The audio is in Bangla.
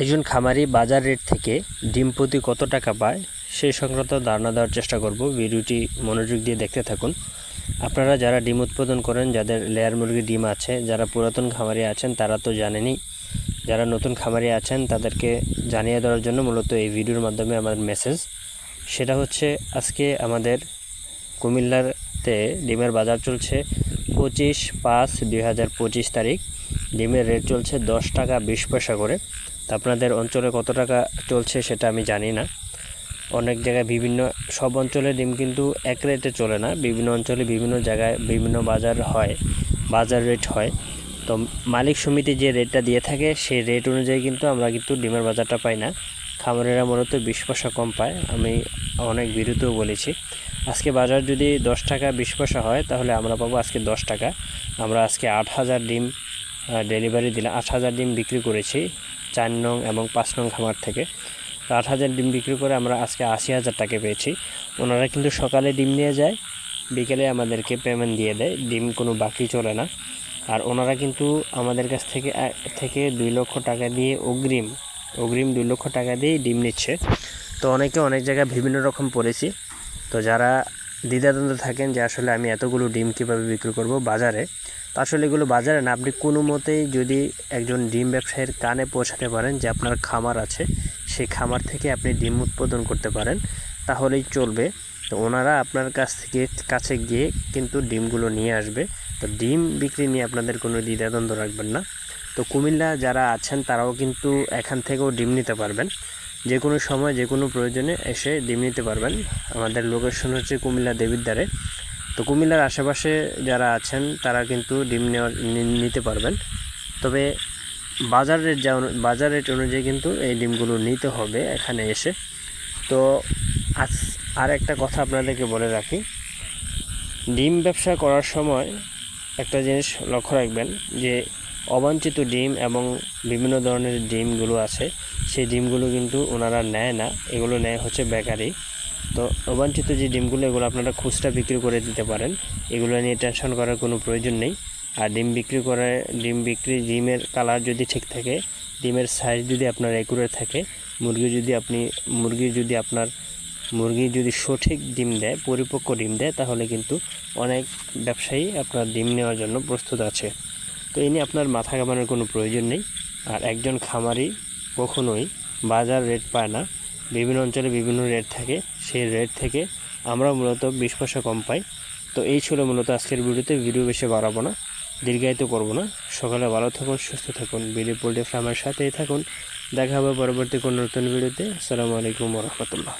একজন খামারি বাজার রেট থেকে ডিম প্রতি কত টাকা পায় সেই সংক্রান্ত ধারণা দেওয়ার চেষ্টা করব। ভিডিওটি মনোযোগ দিয়ে দেখতে থাকুন। আপনারা যারা ডিম উৎপাদন করেন, যাদের লেয়ার মুরগির ডিম আছে, যারা পুরাতন খামারি আছেন, তারা তো জানেনই। যারা নতুন খামারি আছেন, তাদেরকে জানিয়ে দেওয়ার জন্য মূলত এই ভিডিওর মাধ্যমে আমার মেসেজ সেটা হচ্ছে, আজকে আমাদের কুমিল্লাতে ডিমের বাজার চলছে পঁচিশ পাঁচ দুই তারিখ। ডিমের রেট চলছে দশ টাকা বিশ পয়সা করে। তা আপনাদের অঞ্চলে কত টাকা চলছে সেটা আমি জানি না। অনেক জায়গায় বিভিন্ন, সব অঞ্চলে ডিম কিন্তু এক রেটে চলে না। বিভিন্ন অঞ্চলে বিভিন্ন জায়গায় বিভিন্ন বাজার হয়, বাজার রেট হয়। তো মালিক সমিতি যে রেটটা দিয়ে থাকে, সেই রেট অনুযায়ী কিন্তু আমরা কিন্তু ডিমের বাজারটা পাই না। খামারেরা মূলত বিশ পয়সা কম পায়, আমি অনেক বিরুদ্ধেও বলেছি। আজকে বাজার যদি দশ টাকা বিশ পয়সা হয়, তাহলে আমরা পাবো আজকে দশ টাকা। আমরা আজকে আট হাজার ডিম ডেলিভারি দিলাম, আট হাজার ডিম বিক্রি করেছি। চার নং এবং পাঁচ নং খামার থেকে। তো আট হাজার ডিম বিক্রি করে আমরা আজকে আশি হাজার টাকা পেয়েছি। ওনারা কিন্তু সকালে ডিম নিয়ে যায়, বিকেলে আমাদেরকে পেমেন্ট দিয়ে দেয়, ডিম কোনো বাকি চলে না। আর ওনারা কিন্তু আমাদের কাছ থেকে থেকে দুই লক্ষ টাকা দিয়ে অগ্রিম অগ্রিম দুই লক্ষ টাকা দিয়েই ডিম নিচ্ছে। তো অনেকে অনেক জায়গায় বিভিন্ন রকম পড়েছি। তো যারা দ্বিধাদ্বন্দ্বে থাকেন যে আসলে আমি এতগুলো ডিম কীভাবে বিক্রি করব বাজারে তো আসলে এগুলো বাজারে না। আপনি কোনো মতেই যদি একজন ডিম ব্যবসায়ীর কানে পৌঁছাতে পারেন যে আপনার খামার আছে, সেই খামার থেকে আপনি ডিম উৎপাদন করতে পারেন, তাহলেই চলবে। তো ওনারা আপনার কাছ থেকে কাছে গিয়ে কিন্তু ডিমগুলো নিয়ে আসবে। তো ডিম বিক্রি নিয়ে আপনাদের কোনো দ্বিধাদ্বন্দ্ব রাখবেন না। তো কুমিল্লা যারা আছেন, তারাও কিন্তু এখান থেকেও ডিম নিতে পারবেন। যে কোনো সময়, যে কোনো প্রয়োজনে এসে ডিম নিতে পারবেন। আমাদের লোকেশন হচ্ছে কুমিল্লা দেবিদ্বারে। তো কুমিল্লার আশেপাশে যারা আছেন, তারা কিন্তু ডিম নেওয়ার নিতে পারবেন। তবে বাজার রেট যা বাজার রেট অনুযায়ী কিন্তু এই ডিমগুলো নিতে হবে এখানে এসে। তো আজ আর একটা কথা আপনাদেরকে বলে রাখি। ডিম ব্যবসা করার সময় একটা জিনিস লক্ষ্য রাখবেন যে, অবাঞ্ছিত ডিম এবং বিভিন্ন ধরনের ডিমগুলো আছে। সেই ডিমগুলো কিন্তু ওনারা নেয় না। এগুলো নেয় হচ্ছে বেকারি। তো অবাঞ্ছিত যে ডিমগুলো, এগুলো আপনারা খুচরা বিক্রি করে দিতে পারেন। এগুলো নিয়ে টেনশন করার কোনো প্রয়োজন নেই। আর ডিম বিক্রি করে, ডিম বিক্রি, ডিমের কালার যদি ঠিক থাকে, ডিমের সাইজ যদি আপনার একুরেট থাকে, মুরগি যদি আপনি, মুরগি যদি আপনার, মুরগি যদি সঠিক ডিম দেয়, পরিপক্ক ডিম দেয়, তাহলে কিন্তু অনেক ব্যবসায়ী আপনার ডিম নেওয়ার জন্য প্রস্তুত আছে। তো নিয়ে আপনার মাথা ঘামানোর কোনো প্রয়োজন নেই। আর একজন খামারি কখনোই বাজার রেট পায় না। বিভিন্ন অঞ্চলে বিভিন্ন রেট থাকে। সেই রেট থেকে আমরা মূলত বিশ পয়সা কম পাই। তো এই ছিল মূলত আজকের ভিডিওতে। ভিডিও বেশি বাড়াবো না, দীর্ঘায়িত করব না। সকালে ভালো থাকুন, সুস্থ থাকুন। বিলিপ পোল্ট্রি ফার্মের সাথেই থাকুন। দেখা হবে পরবর্তী কোনো নতুন ভিডিওতে। আসসালামু আলাইকুম রহমতুল্লাহ।